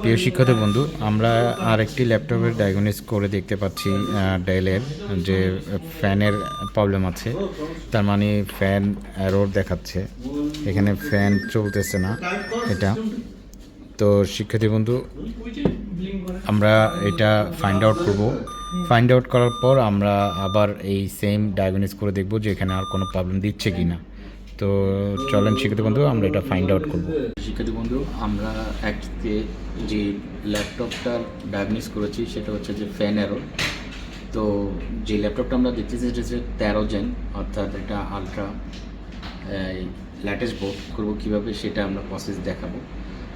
প্রিয় শিক্ষার্থী বন্ধু, আমরা আরেকটি ল্যাপটপের ডায়াগনোস করে দেখতে পাচ্ছি ডেলের যে ফ্যানের প্রবলেম আছে। তার মানে ফ্যান রোড দেখাচ্ছে। এখানে ফ্যান চলতেছে না এটা। তো শিক্ষার্থী বন্ধু, আমরা এটা ফাইন্ড আউট করব। ফাইন্ড আউট করার পর আমরা আবার এই সেম ডায়াগনোস করে দেখব যে এখানে আর কোনো প্রবলেম দিচ্ছে কি না তো চলেন শিক্ষিত বন্ধু, আমরা এটা ফাইন্ড আউট করব। শিক্ষিত বন্ধু, আমরা আজকে যে ল্যাপটপটার ডায়াগনোস করেছি, সেটা হচ্ছে যে ফ্যান অ্যারো তো যে ল্যাপটপটা আমরা দেখতেছি, সেটা হচ্ছে তেরো জেন অর্থাৎ এটা আলট্রা ল্যাটেস্ট বোর্ড করব কীভাবে, সেটা আমরা প্রসেস দেখাবো।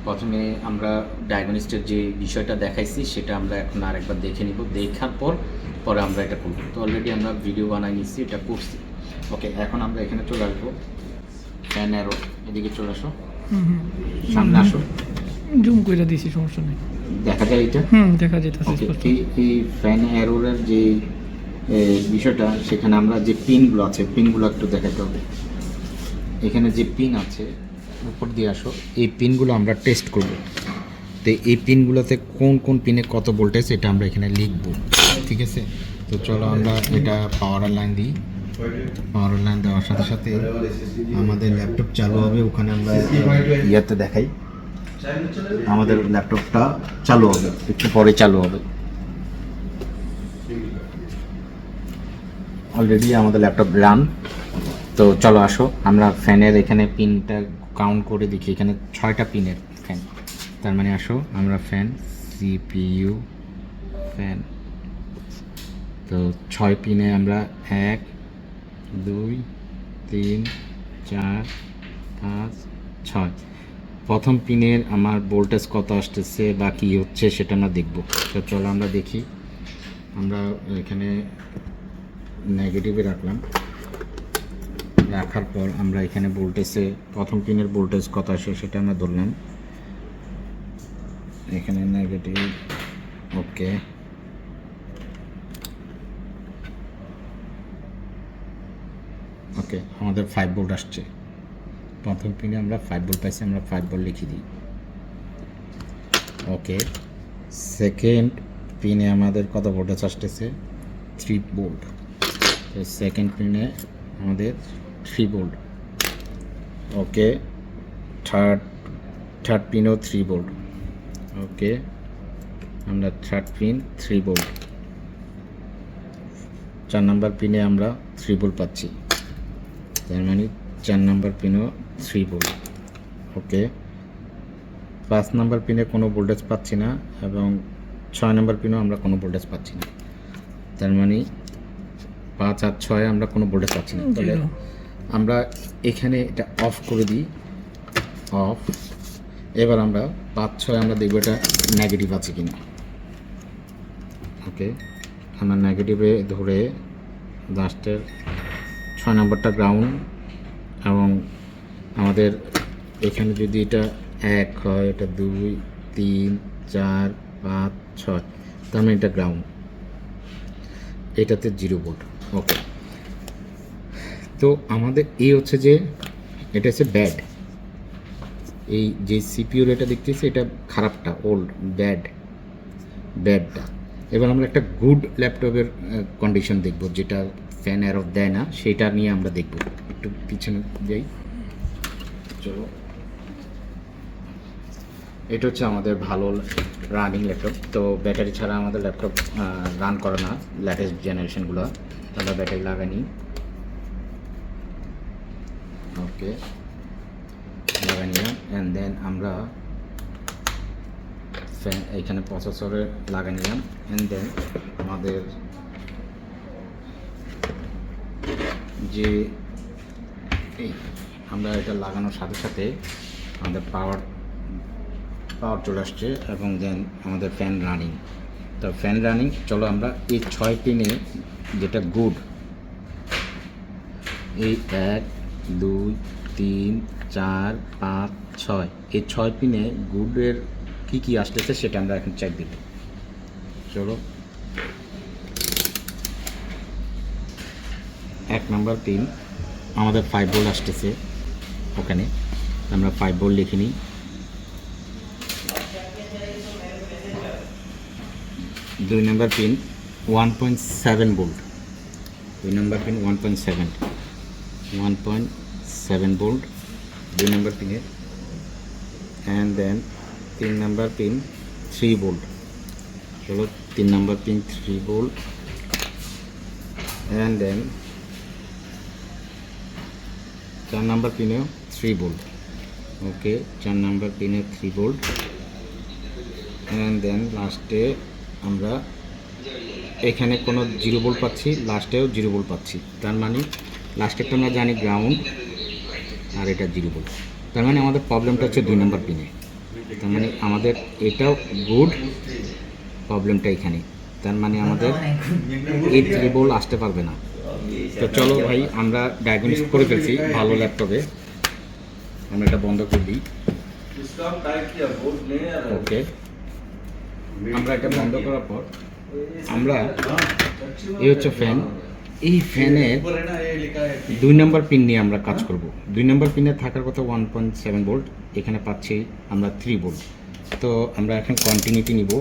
প্রথমে আমরা ডায়াগনিস্টের যে বিষয়টা দেখাইছি, সেটা আমরা এখন আরেকবার দেখে নিব। দেখার পর, পরে আমরা এটা করব। তো অলরেডি আমরা ভিডিও বানাই নিচ্ছি এটা করছি। ওকে এখন আমরা এখানে চলে আসব। ফ্যান অ্যারো এদিকে চলে আসো। সামনে আসো। জুম করে দিছি সমস্যা নেই। দেখা যায় এটা? হুম দেখা যেতেছে এই এই ফ্যান অ্যারোরের যে বিষয়টা সেখানে আমরা যে পিনগুলো আছে পিনগুলো একটু দেখাতে হবে। এখানে যে পিন আছে উপর দিয়ে আসো এই পিনগুলো আমরা টেস্ট করব। তো এই পিনগুলোতে কোন কোন পিনে কত ভোল্টেজ এটা আমরা এখানে লিখব। ঠিক আছে? তো চলো আমরা এটা পাওয়ার লাইন দিই। পাওয়ার লাইন দেওয়ার সাথে সাথে আমাদের ল্যাপটপ চালু হবে, ওখানে আমরা ইয়াতে দেখাই। আমাদের ল্যাপটপটা চালু হবে, একটু পরে চালু হবে। অলরেডি আমাদের ল্যাপটপ রান তো চলো আসো, আমরা ফ্যানের এখানে পিনটা কাউন্ট করে দেখি, এখানে ছয়টা পিনের ফ্যান তার মানে আসো, আমরা ফ্যান সিপিইউ ফ্যান তো ছয় পিনে আমরা এক দুই, তিন, চার, পাঁচ, ছয়। প্রথম পিনের আমার ভোল্টেজ কত আসতেছে বা কী হচ্ছে সেটা আমরা দেখব। তো চলো আমরা দেখি। আমরা এখানে নেগেটিভে রাখলাম। রাখার পর আমরা এখানে ভোল্টেজে প্রথম পিনের ভোল্টেজ কত আসে সেটা আমরা ধরলাম। এখানে নেগেটিভ ওকে ওকে আমাদের ফাইভ ভোল্ট আসছে। প্রথম পিনে আমরা ফাইভ ভোল্ট পাইছি, আমরা ফাইভ ভোল্ট লিখে দিই। ওকে সেকেন্ড পিনে আমাদের কত ভোল্টেজ আসতেছে? থ্রি ভোল্ট তো সেকেন্ড পিনে আমাদের three volt okay third third পিনও three volt okay আমরা থার্ড পিন থ্রি ভোল্ট চার নাম্বার পিনে আমরা থ্রি ভোল্ট পাচ্ছি। তার মানে চার নাম্বার পিনও থ্রি ভোল্ট। ওকে? পাঁচ নাম্বার পিনে কোনো ভোল্টেজ পাচ্ছি না এবং ছয় নাম্বার পিনও আমরা কোনো ভোল্টেজ পাচ্ছি না। তার মানে পাঁচ আর ছয় আমরা কোনো ভোল্টেজ পাচ্ছি না। তাহলে আমরা এখানে এটা অফ করে দিই। অফ। এবার আমরা পাঁচ ছয় আমরা দেখব এটা নেগেটিভ আছে কিনা। ওকে? আমরা নেগেটিভে ধরে লাস্টের ছয় নম্বরটা গ্রাউন্ড এবং আমাদের এখানে যদি এটা এক হয়, এটা দুই, তিন, চার, পাঁচ, ছয়, তার মানে এটা গ্রাউন্ড এটাতে জিরো ভোল্ট ওকে তো আমাদের এই হচ্ছে যে, এটা হচ্ছে ব্যাড এই যে সিপিউর এটা দেখতেছি, এটা খারাপটা ওল্ড ব্যাড ব্যাডটা এবার আমরা একটা গুড ল্যাপটপের কন্ডিশন দেখব, যেটা ফ্যান অ্যারো দেয় না, সেটা নিয়ে আমরা দেখব। একটু পিছনে যাই। চলো। এটা হচ্ছে আমাদের ভালো রানিং ল্যাপটপ তো ব্যাটারি ছাড়া আমাদের ল্যাপটপ রান করে না ল্যাটেস্ট জেনারেশনগুলো আমরা ব্যাটারি লাগানি ওকে লাগাই নিলাম। অ্যান্ড দেন আমরা ফ্যান এখানে প্রসেসরে লাগাই নিলাম। অ্যান্ড দেন আমাদের যে এই আমরা এটা লাগানোর সাথে সাথে আমাদের পাওয়ার পাওয়ার চলে আসছে এবং দেন আমাদের ফ্যান রানিং তো ফ্যান রানিং চলো আমরা এই ছয় পিনে যেটা গুড এই এক, দুই, তিন, চার, পাঁচ, ছয়, এই ছয় পিনে গুডের কী কী আসতেছে সেটা আমরা এখন চেক দিব। চলো। এক নাম্বার পিন আমাদের ফাইভ বোল্ট আসতেছে ওখানে। আমরা ফাইভ বোল্ট লিখে নিই। দুই number pin one point seven volt দুই number pin one point seven one point seven volt দুই নাম্বার পিনে অ্যান্ড দেন তিন নাম্বার পিন থ্রি বোল্ট হলো তিন number pin three volt and then চার নাম্বার পিনেও থ্রি বোল্ট ওকে চার number পিনে থ্রি বোল্ট অ্যান্ড দেন লাস্টে আমরা এখানে কোনো জিরো বোল্ট পাচ্ছি লাস্টেও জিরো বোল্ট পাচ্ছি। তার মানে লাস্টেরটা আমরা জানি গ্রাউন্ড আর এটা জিরো বোল্ট তার মানে আমাদের প্রবলেমটা হচ্ছে দুই নম্বর পিনে। তার মানে আমাদের এটাও গুড প্রবলেমটা এখানে। তার মানে আমাদের এই থ্রি বোল্ট আসতে পারবে না। তো চলো ভাই আমরা ডায়াগনোস করে ফেলছি ভালো ল্যাপটপে। আমরা এটা বন্ধ করে দিই। ওকে আমরা এটা বন্ধ করার পর আমরা এই হচ্ছে ফ্যান এই ফ্যানের দুই নম্বর পিন নিয়ে আমরা কাজ করব। দুই নম্বর পিনে থাকার কথা ওয়ান পয়েন্ট সেভেন ভোল্ট এখানে পাচ্ছি আমরা থ্রি ভোল্ট তো আমরা এখন কন্টিনিউটি নিব।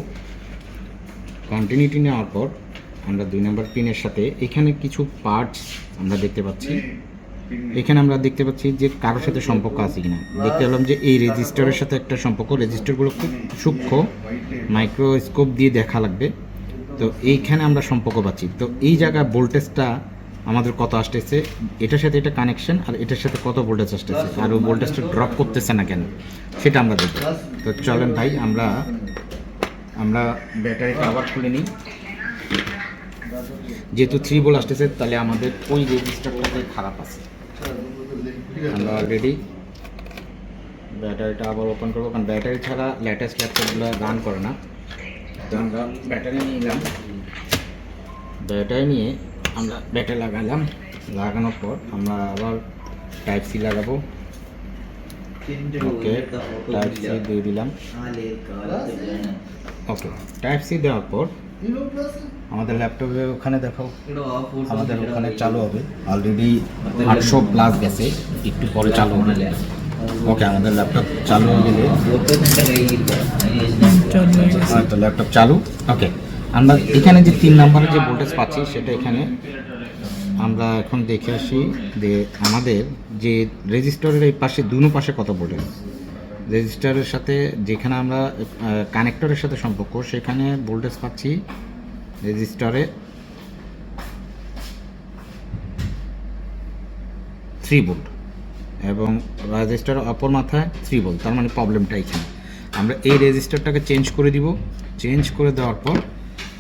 কন্টিনিউটি নেওয়ার পর আমরা দুই নম্বর পিনের সাথে এখানে কিছু পার্টস আমরা দেখতে পাচ্ছি। এখানে আমরা দেখতে পাচ্ছি যে কারোর সাথে সম্পর্ক আছে কিনা। দেখতে পেলাম যে এই রেজিস্টারের সাথে একটা সম্পর্ক। রেজিস্টারগুলো খুব সূক্ষ্ম মাইক্রোস্কোপ দিয়ে দেখা লাগবে। তো এইখানে আমরা সম্পর্ক পাচ্ছি। তো এই জায়গায় ভোল্টেজটা আমাদের কত আসতেছে? এটার সাথে এটা কানেকশন আর এটার সাথে কত ভোল্টেজ আসতেছে? আর ওই ভোল্টেজটা ড্রপ করতেছে না কেন? সেটা আমরা দেখব। তো চলেন ভাই, আমরা আমরা ব্যাটারিটা আবার খুলে নিই। যেহেতু থ্রি বল আসতেছে তাহলে আমাদের ওই রেজিস্টারটাতে খারাপ আছে। আমরা অলরেডি ব্যাটারিটা আবার ওপেন করব কারণ ব্যাটারি ছাড়া লেটেস্ট ল্যাপটপগুলো রান করে না। তো আমরা ব্যাটারি নিয়ে নিলাম। ব্যাটারি নিয়ে আমরা ব্যাটারি লাগালাম। লাগানোর পর আমরা আবার টাইপ সি লাগাবো। ওকে টাইপ সি দিয়ে দিলাম। ওকে টাইপ সি দেওয়ার পর আমাদের ল্যাপটপে ওখানে দেখো আমাদের ওখানে চালু হবে। অলরেডি আটশো প্লাস গেছে একটু পরে চালু হবে। ওকে আমাদের ল্যাপটপ চালু হয়ে গেলে হয়ে হ্যাঁ, তো ল্যাপটপ চালু। ওকে আমরা এখানে যে তিন নাম্বারের যে ভোল্টেজ পাচ্ছি সেটা এখানে আমরা এখন দেখে আসি যে আমাদের যে রেজিস্টারের এই পাশে দুনো পাশে কত ভোল্টেজ রেজিস্টারের সাথে যেখানে আমরা কানেক্টরের সাথে সম্পর্ক, সেখানে ভোল্টেজ পাচ্ছি রেজিস্টারে থ্রি ভোল্ট এবং রেজিস্টার অপর মাথায় থ্রি ভোল্ট তার মানে প্রবলেমটা এখানে। আমরা এই রেজিস্টারটাকে চেঞ্জ করে দিব। চেঞ্জ করে দেওয়ার পর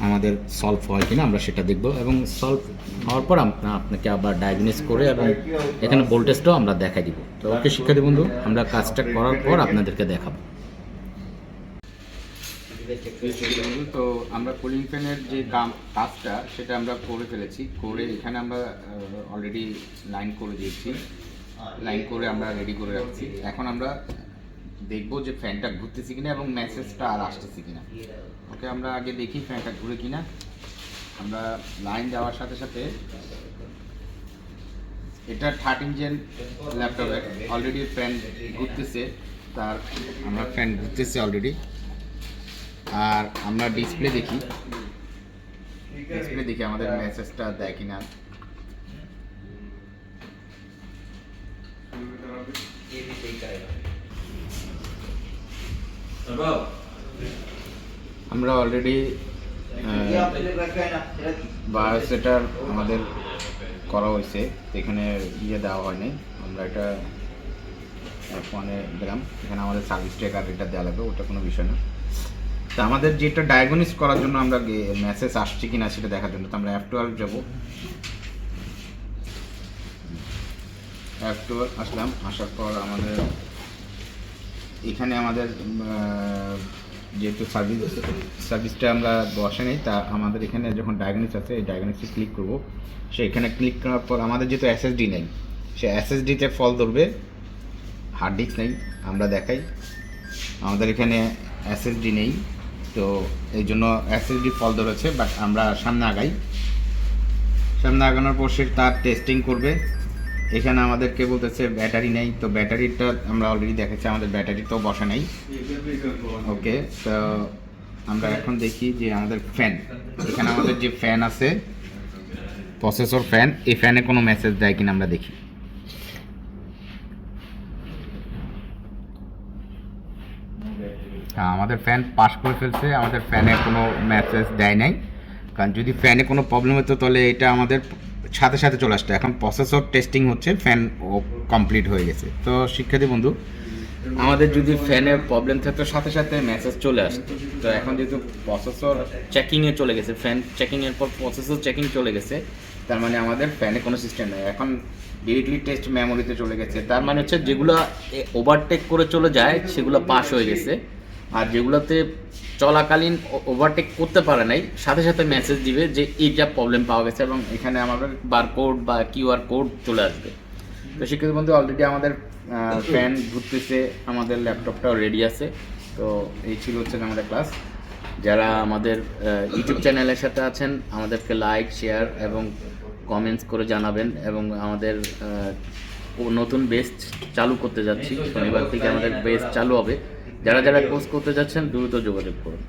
আমাদের সলভ হয় কিনা আমরা সেটা দেখব এবং সলভ হওয়ার পর আপনাকে আবার ডায়াগনোস করে এবং এখানে ভোল্টেজটাও আমরা দেখাই দিব। তো ওকে শিক্ষার্থী বন্ধু, আমরা কাজটা করার পর আপনাদেরকে দেখাবো। তো আমরা কুলিং ফ্যানের যে কাজটা সেটা আমরা করে ফেলেছি। করে এখানে আমরা অলরেডি লাইন করে দিয়েছি। লাইন করে আমরা রেডি করে রাখছি। এখন আমরা দেখব যে ফ্যানটা ঘুরতেছে কিনা এবং মেসেজটা আর আসতেছে কিনা। ওকে, আমরা আগে দেখি ফ্যানটা ঘুরে কিনা। আমরা লাইন দেওয়ার সাথে সাথে এটা থার্টিন জেন ল্যাপটপের অলরেডি ফ্যান ঘুরতেছে। তার আমরা ফ্যান ঘুরতেছে অলরেডি আর আমরা ডিসপ্লে দেখি। ডিসপ্লে দেখি আমাদের মেসেজটা দেয় কিনা। আমরা অলরেডি বায়োসেটার আমাদের করা হয়েছে এখানে ইয়ে দেওয়া হয়নি। আমরা এটা ফোনে দিলাম এখানে আমাদের সার্ভিস ট্রেকার এটা দেওয়া লাগবে ওটা কোনো বিষয় না। তো আমাদের যেটা ডায়াগনিস করার জন্য আমরা মেসেজ আসছে কি না সেটা দেখার জন্য তো আমরা অ্যাপ টুয়েলভ যাব। অ্যাপ টুয়েলভ আসলাম আসার পর আমাদের এখানে আমাদের যেহেতু সার্ভিস সার্ভিসটা আমরা বসে নেই, তা আমাদের এখানে যখন ডায়াগনিস আছে, এই ডায়াগনিসে ক্লিক করব। সে এখানে ক্লিক করার পর আমাদের যেহেতু এসএসডি নেই, সে এসএসডিতে ফল ধরবে হার্ড ডিস্ক নেই, আমরা দেখাই। আমাদের এখানে এসএসডি নেই, তো এই জন্য এসএসডি ফল ধরেছে বাট আমরা সামনে আগাই। সামনে আগানোর পর সে তার টেস্টিং করবে। এখানে আমাদেরকে বলতেছে ব্যাটারি নেই, তো ব্যাটারিটা আমরা অলরেডি দেখেছি আমাদের ব্যাটারি তো বসা নেই। ওকে তো আমরা এখন দেখি যে আমাদের ফ্যান এখানে আমাদের যে ফ্যান আছে প্রসেসর ফ্যান এই ফ্যানে কোনো মেসেজ দেয় কিনা আমরা দেখি। হ্যাঁ আমাদের ফ্যান পাস করে ফেলছে, আমাদের ফ্যানে কোনো মেসেজ দেয় নাই। কারণ যদি ফ্যানে কোনো প্রবলেম হতো, তাহলে এটা আমাদের সাথে সাথে চলে আসতো। এখন প্রসেসর টেস্টিং হচ্ছে ফ্যান ও কমপ্লিট হয়ে গেছে। তো শিক্ষার্থী বন্ধু, আমাদের যদি ফ্যানের প্রবলেম থাকতো, সাথে সাথে মেসেজ চলে আসতো। তো এখন যেহেতু প্রসেসর চেকিংয়ে চলে গেছে ফ্যান চেকিংয়ের পর প্রসেসর চেকিং চলে গেছে, তার মানে আমাদের ফ্যানে কোনো সিস্টেম নেই। এখন ডিরেক্টলি টেস্ট মেমোরিতে চলে গেছে। তার মানে হচ্ছে যেগুলো ওভারটেক করে চলে যায়, সেগুলো পাস হয়ে গেছে। আর যেগুলোতে চলাকালীন ওভারটেক করতে পারে নাই। সাথে সাথে মেসেজ দিবে যে এইটা প্রবলেম পাওয়া গেছে এবং এখানে আমাদের বারকোড বা কিউআর কোড চলে আসবে। তো শিক্ষিত বন্ধু অলরেডি আমাদের ফ্যান ঘুরতেছে, আমাদের ল্যাপটপটাও রেডি আছে। তো এই ছিল হচ্ছে আমাদের ক্লাস যারা আমাদের ইউটিউব চ্যানেলের সাথে আছেন, আমাদেরকে লাইক শেয়ার এবং কমেন্টস করে জানাবেন এবং আমাদের নতুন বেস্ট চালু করতে যাচ্ছি। শনিবার থেকে আমাদের বেস্ট চালু হবে। যারা যারা কোর্স করতে যাচ্ছেন দ্রুত যোগাযোগ করুন।